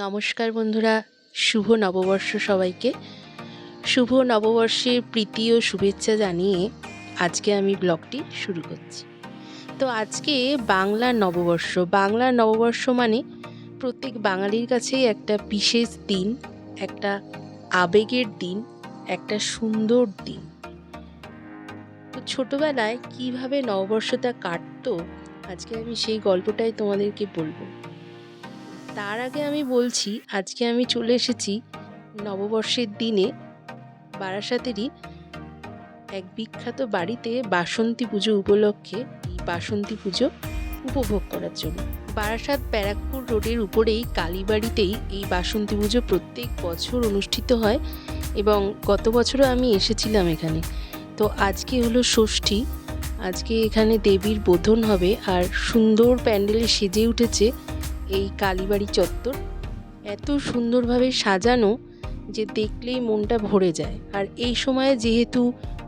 নমস্কার বন্ধুরা, শুভ নববর্ষ সবাইকে। শুভ নববর্ষের প্রীতি ও শুভেচ্ছা জানিয়ে আজকে আমি ব্লগটি শুরু করছি। তো আজকে বাংলার নববর্ষ বাংলার নববর্ষ মানে প্রত্যেক বাঙালির কাছেই একটা বিশেষ দিন, একটা আবেগের দিন, একটা সুন্দর দিন। তো ছোটোবেলায় কীভাবে নববর্ষটা কাটতো, আজকে আমি সেই গল্পটাই তোমাদেরকে বলব। তার আগে আমি বলছি, আজকে আমি চলে এসেছি নববর্ষের দিনে বারাসাতেরই এক বিখ্যাত বাড়িতে বাসন্তী পুজো উপলক্ষে এই বাসন্তী পুজো উপভোগ করার জন্য। বারাসাত ব্যারাকপুর রোডের উপরেই কালীবাড়িতেই এই বাসন্তী পুজো প্রত্যেক বছর অনুষ্ঠিত হয় এবং গত বছরও আমি এসেছিলাম এখানে। তো আজকে হলো ষষ্ঠী, আজকে এখানে দেবীর বোধন হবে আর সুন্দর প্যান্ডেলে সেজে উঠেছে এই কালীবাড়ি চত্বর এত সুন্দরভাবে সাজানো যে দেখলেই মনটা ভরে যায়। আর এই সময়ে যেহেতু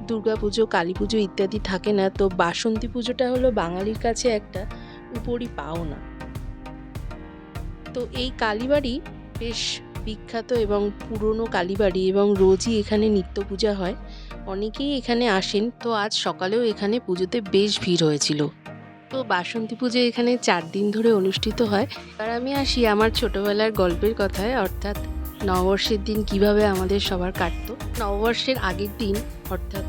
দুর্গাপুজো কালী পুজো ইত্যাদি থাকে না, তো বাসন্তী পুজোটা হলো বাঙালির কাছে একটা উপরই পাওনা। তো এই কালীবাড়ি বেশ বিখ্যাত এবং পুরনো কালীবাড়ি এবং রোজই এখানে নিত্য পূজা হয়। অনেকেই এখানে আসেন, তো আজ সকালেও এখানে পুজোতে বেশ ভিড় হয়েছিল। তো বাসন্তী পুজো এখানে চার দিন ধরে অনুষ্ঠিত হয়। আর আমি আসি আমার ছোটবেলার গল্পের কথায়, অর্থাৎ নববর্ষের দিন কীভাবে আমাদের সবার কাটতো। নববর্ষের আগের দিন, অর্থাৎ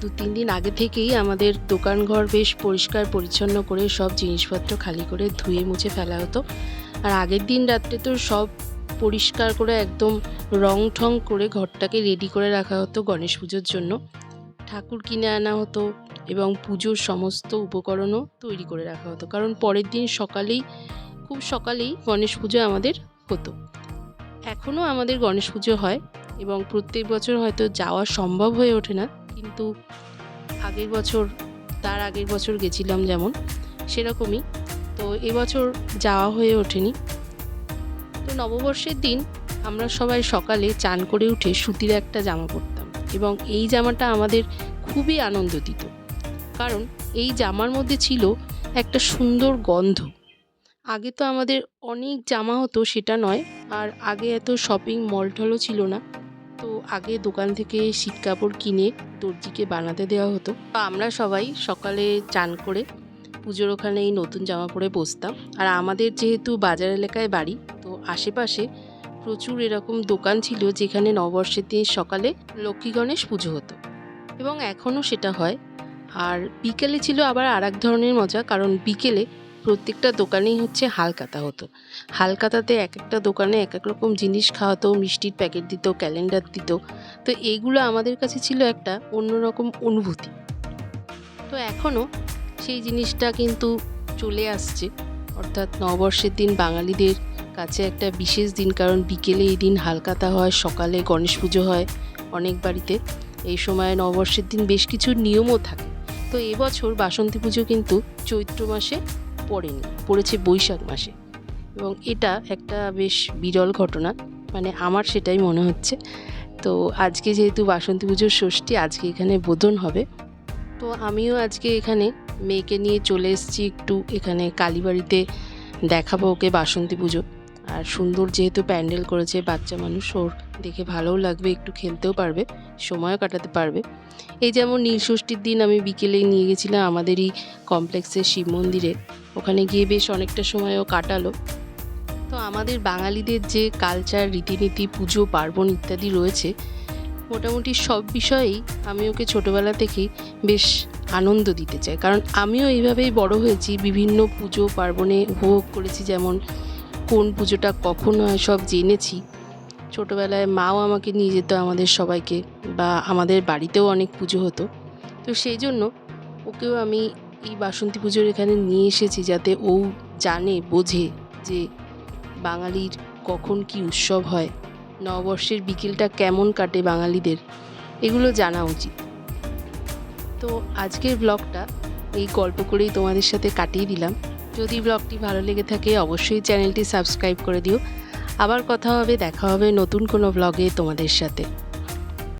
দু, তিন দিন আগে থেকেই আমাদের দোকানঘর বেশ পরিষ্কার, পরিচ্ছন্ন করে সব জিনিসপত্র খালি করে ধুয়ে মুছে ফেলা হতো। আর আগের দিন রাত্রে তো সব পরিষ্কার করে একদম রং ঠং করে ঘরটাকে রেডি করে রাখা হতো গণেশ পুজোর জন্য। ঠাকুর কিনে আনা হতো এবং পুজোর সমস্ত উপকরণও তৈরি করে রাখা হতো। কারণ পরের দিন সকালেই, খুব সকালেই গণেশ পুজো আমাদের হতো। এখনও আমাদের গণেশ পুজো হয় এবং প্রত্যেক বছর হয়তো যাওয়া সম্ভব হয়ে ওঠে না, কিন্তু আগের বছর, তার আগের বছর গেছিলাম যেমন, সেরকমই। তো এবছর যাওয়া হয়ে ওঠেনি। তো নববর্ষের দিন আমরা সবাই সকালে চান করে উঠে সুতির একটা জামা পরতাম এবং এই জামাটা আমাদের খুবই আনন্দ দিত। কারণ এই জামার মধ্যে ছিল একটা সুন্দর গন্ধ। আগে তো আমাদের অনেক জামা হতো সেটা নয়, আর আগে এত শপিং মল টলও ছিল না। তো আগে দোকান থেকে শীত কাপড় কিনে দর্জিকে বানাতে দেওয়া হতো। আমরা সবাই সকালে চান করে পুজোর ওখানে এই নতুন জামা পরে বসতাম। আর আমাদের যেহেতু বাজার এলাকায় বাড়ি, তো আশেপাশে প্রচুর এরকম দোকান ছিল যেখানে নববর্ষের দিন সকালে লক্ষ্মী গণেশ পুজো হতো। এবং এখনও সেটা হয়। আর বিকেলে ছিল আবার আর এক ধরনের মজা, কারণ বিকেলে প্রত্যেকটা দোকানেই হচ্ছে হালকাতা হতো। হালকাতাতে এক একটা দোকানে এক এক রকম জিনিস খাওয়াতো, মিষ্টির প্যাকেট দিত, ক্যালেন্ডার দিত। তো এইগুলো আমাদের কাছে ছিল একটা অন্যরকম অনুভূতি। তো এখনও সেই জিনিসটা কিন্তু চলে আসছে। অর্থাৎ নববর্ষের দিন বাঙালিদের কাছে একটা বিশেষ দিন, কারণ বিকেলে এই দিন হালকাতা হয়, সকালে গণেশ পুজো হয় অনেক বাড়িতে। এই সময় নববর্ষের দিন বেশ কিছু নিয়মও থাকে। তো এবছর বাসন্তী পুজো কিন্তু চৈত্র মাসে পড়েনি, পড়েছে বৈশাখ মাসে। এবং এটা একটা বেশ বিরল ঘটনা মানে আমার সেটাই মনে হচ্ছে। তো আজকে যেহেতু বাসন্তী পুজোর ষষ্ঠী, আজকে এখানে বোধন হবে। তো আমিও আজকে এখানে মেয়েকে নিয়ে চলে এসেছি একটু এখানে কালীবাড়িতে দেখাবো ওকে বাসন্তী পুজো। আর সুন্দর যেহেতু প্যান্ডেল করেছে বাচ্চা মানুষ, ওর দেখে ভালোও লাগবে, একটু খেলতেও পারবে, সময়ও কাটাতে পারবে। এই যেমন নীলষষ্ঠীর দিন আমি বিকেলে নিয়ে গেছিলাম আমাদেরই কমপ্লেক্সের শিব মন্দিরে। ওখানে গিয়ে বেশ অনেকটা সময়ও কাটালো। তো আমাদের বাঙালিদের যে কালচার, রীতিনীতি, পুজো, পার্বণ ইত্যাদি রয়েছে, মোটামুটি সব বিষয়েই আমি ওকে ছোটোবেলা থেকেই বেশ আনন্দ দিতে চাই। কারণ আমিও এইভাবেই বড় হয়েছি, বিভিন্ন পুজো, পার্বণে উপভোগ করেছি, যেমন কোন পুজোটা কখন হয় সব জেনেছি। ছোটোবেলায় মাও আমাকে নিয়ে যেত আমাদের সবাইকে বা আমাদের বাড়িতেও অনেক পুজো হতো। তো সেই জন্য ওকেও আমি এই বাসন্তী পুজোর এখানে নিয়ে এসেছি যাতে ও জানে, বোঝে যে বাঙালির কখন কি উৎসব হয়, নববর্ষের বিকেলটা কেমন কাটে বাঙালিদের, এগুলো জানা উচিত। তো আজকের ব্লগটা এই গল্প করেই তোমাদের সাথে কাটিয়ে দিলাম। যদি ব্লগটি ভালো লেগে থাকে, অবশ্যই চ্যানেলটি সাবস্ক্রাইব করে দিও। আবার কথা হবে, দেখা হবে নতুন কোনো ব্লগে তোমাদের সাথে।